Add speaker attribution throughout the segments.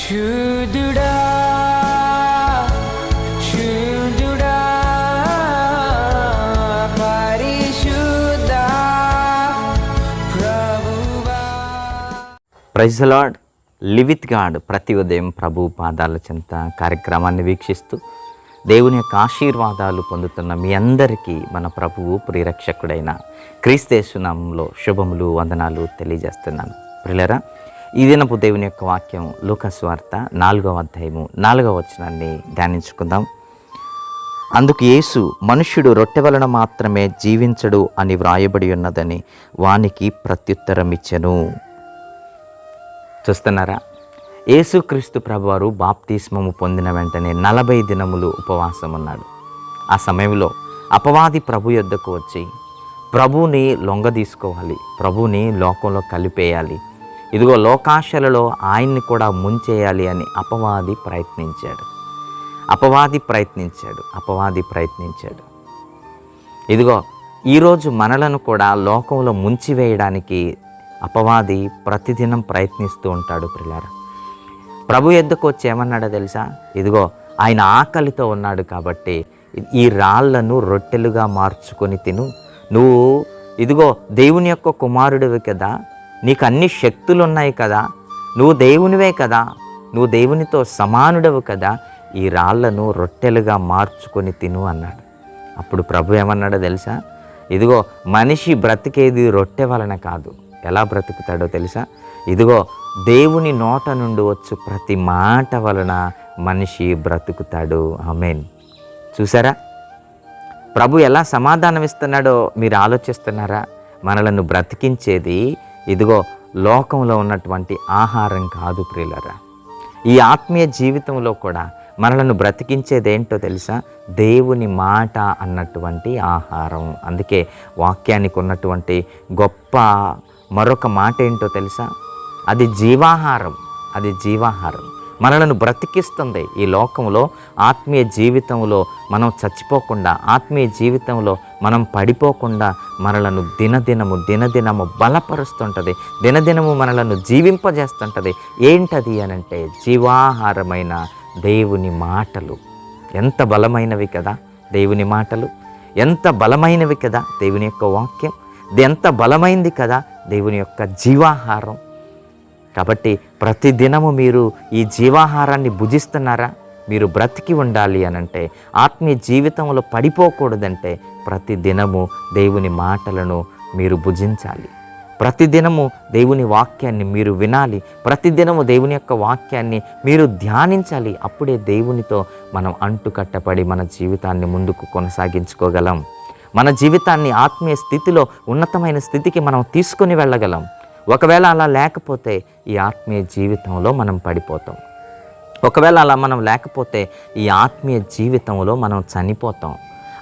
Speaker 1: శుద్ధుడా పరిశుద్ధ ప్రభువా.
Speaker 2: Praise lord. Live with God ప్రతి ఉదయం ప్రభు పాదాల చెంత కార్యక్రమాన్ని వీక్షిస్తూ దేవుని యొక్క ఆశీర్వాదాలు పొందుతున్న మీ అందరికీ మన ప్రభువు ప్రియరక్షకుడైన క్రీస్తేసునామంలో శుభములు వందనాలు తెలియజేస్తున్నాను. ప్రిలరా ఈ దినపు దేవుని యొక్క వాక్యం లూకస్వార్త నాలుగవ అధ్యాయము నాలుగవ వచనాన్ని ధ్యానించుకుందాం. అందుకు యేసు మనుష్యుడు రొట్టె వలన మాత్రమే జీవించడు అని వ్రాయబడి ఉన్నదని వానికి ప్రత్యుత్తరం ఇచ్చెను చూస్తున్నారా యేసుక్రీస్తు ప్రభువారు బాప్తిస్మము పొందిన వెంటనే నలభై దినములు ఉపవాసం ఉన్నాడు ఆ సమయంలో అపవాది ప్రభు యొద్దకు వచ్చి ప్రభుని లొంగ తీసుకోవాలి ప్రభుని లోకంలో కలిపేయాలి ఇదిగో లోకాశలలో ఆయన్ని కూడా ముంచేయాలి అని అపవాది ప్రయత్నించాడు. అపవాది ప్రయత్నించాడు అపవాది ప్రయత్నించాడు. ఇదిగో ఈరోజు మనలను కూడా లోకంలో ముంచివేయడానికి అపవాది ప్రతిదినం ప్రయత్నిస్తూ ఉంటాడు ప్రిలార. ప్రభు ఎద్దుకు వచ్చి ఏమన్నాడో తెలుసా? ఇదిగో ఆయన ఆకలితో ఉన్నాడు కాబట్టి ఈ రాళ్ళను రొట్టెలుగా మార్చుకొని తిను. నువ్వు ఇదిగో దేవుని యొక్క కుమారుడివి కదా నీకు అన్ని శక్తులు ఉన్నాయి కదా. నువ్వు దేవునివే కదా. నువ్వు దేవునితో సమానుడవు కదా. ఈ రాళ్ళను రొట్టెలుగా మార్చుకొని తిను అన్నాడు. అప్పుడు ప్రభు ఏమన్నాడో తెలుసా? ఇదిగో మనిషి బ్రతికేది రొట్టె వలన కాదు. ఎలా బ్రతుకుతాడో తెలుసా? ఇదిగో దేవుని నోట నుండి వచ్చు ప్రతి మాట వలన మనిషి బ్రతుకుతాడు. ఆమెన్. చూసారా? ప్రభు ఎలా సమాధానం ఇస్తున్నాడో మీరు ఆలోచిస్తున్నారా? మనలను బ్రతికించేది ఇదిగో లోకంలో ఉన్నటువంటి ఆహారం కాదు ప్రియులరా. ఈ ఆత్మీయ జీవితంలో కూడా మనలను బ్రతికించేది ఏంటో తెలుసా? దేవుని మాట అన్నటువంటి ఆహారం. అందుకే వాక్యానికి ఉన్నటువంటి గొప్ప మరొక మాట ఏంటో తెలుసా? అది జీవాహారం. అది జీవాహారం. మనలను బ్రతికిస్తుంది ఈ లోకంలో ఆత్మీయ జీవితంలో మనం చచ్చిపోకుండా ఆత్మీయ జీవితంలో మనం పడిపోకుండా మనలను దినదినము దినదినము బలపరుస్తుంటుంది దినదినము మనలను జీవింపజేస్తుంటుంది. ఏంటది అనంటే జీవాహారమైన దేవుని మాటలు. ఎంత బలమైనవి కదా దేవుని మాటలు. ఎంత బలమైనవి కదా దేవుని యొక్క వాక్యం. ఎంత బలమైంది కదా దేవుని యొక్క జీవాహారం. కాబట్టి ప్రతిదినము మీరు ఈ జీవాహారాన్ని భుజిస్తున్నారా? మీరు బ్రతికి ఉండాలి అనంటే ఆత్మీయ జీవితంలో పడిపోకూడదంటే ప్రతి దినము దేవుని మాటలను మీరు భుజించాలి. ప్రతిదినము దేవుని వాక్యాన్ని మీరు వినాలి. ప్రతిదినము దేవుని యొక్క వాక్యాన్ని మీరు ధ్యానించాలి. అప్పుడే దేవునితో మనం అంటుకట్టపడి మన జీవితాన్ని ముందుకు కొనసాగించుకోగలం. మన జీవితాన్ని ఆత్మీయ స్థితిలో ఉన్నతమైన స్థితికి మనం తీసుకొని వెళ్ళగలం. ఒకవేళ అలా లేకపోతే ఈ ఆత్మీయ జీవితంలో మనం పడిపోతాం. ఒకవేళ అలా మనం లేకపోతే ఈ ఆత్మీయ జీవితంలో మనం చనిపోతాం.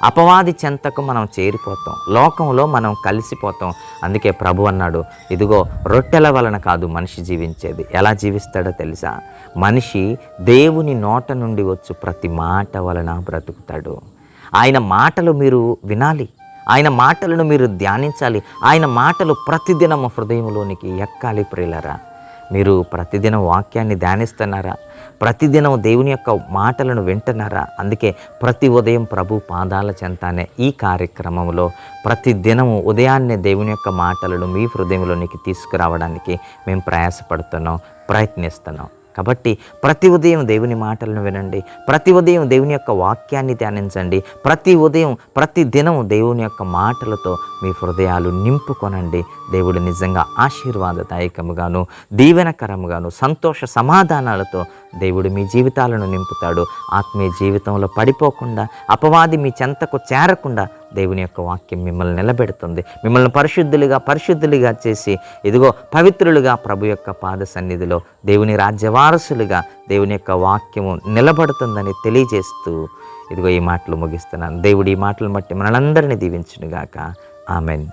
Speaker 2: అపవాది చెంతకు మనం చేరిపోతాం. లోకంలో మనం కలిసిపోతాం. అందుకే ప్రభు అన్నాడు ఇదిగో రొట్టెల వలన కాదు మనిషి జీవించేది. ఎలా జీవిస్తాడో తెలుసా? మనిషి దేవుని నోట నుండి వచ్చు ప్రతి మాట వలన బ్రతుకుతాడు. ఆయన మాటలు మీరు వినాలి. ఆయన మాటలను మీరు ధ్యానించాలి. ఆయన మాటలు ప్రతిదినం హృదయంలోనికి ఎక్కాలి ప్రియులరా. మీరు ప్రతిదినం వాక్యాన్ని ధ్యానిస్తున్నారా? ప్రతిదినం దేవుని యొక్క మాటలను వింటున్నారా? అందుకే ప్రతి ఉదయం ప్రభు పాదాల చెంతానే ఈ కార్యక్రమంలో ప్రతిదినం ఉదయాన్నే దేవుని యొక్క మాటలను మీ హృదయంలోనికి తీసుకురావడానికి మేము ప్రయాసపడుతున్నాం ప్రయత్నిస్తున్నాం. కాబట్టి ప్రతి ఉదయం దేవుని మాటలను వినండి. ప్రతి ఉదయం దేవుని యొక్క వాక్యాన్ని ధ్యానించండి. ప్రతి ఉదయం ప్రతి దినం దేవుని యొక్క మాటలతో మీ హృదయాలు నింపుకొనండి. దేవుడు నిజంగా ఆశీర్వాదదాయకముగాను దీవెనకరముగాను సంతోష సమాధానాలతో దేవుడు మీ జీవితాలను నింపుతాడు. ఆత్మీయ జీవితంలో పడిపోకుండా అపవాది మీ చెంతకు చేరకుండా దేవుని యొక్క వాక్యం మిమ్మల్ని నిలబెడుతుంది. మిమ్మల్ని పరిశుద్ధులుగా పరిశుద్ధులుగా చేసి ఇదిగో పవిత్రులుగా ప్రభు యొక్క పాద సన్నిధిలో దేవుని రాజ్యవారసులుగా దేవుని యొక్క వాక్యము నిలబడుతుందని తెలియజేస్తూ ఇదిగో ఈ మాటలు ముగిస్తున్నాను. దేవుడు ఈ మాటలు బట్టి మనలందరినీ దీవించునుగాక. ఆమెన్.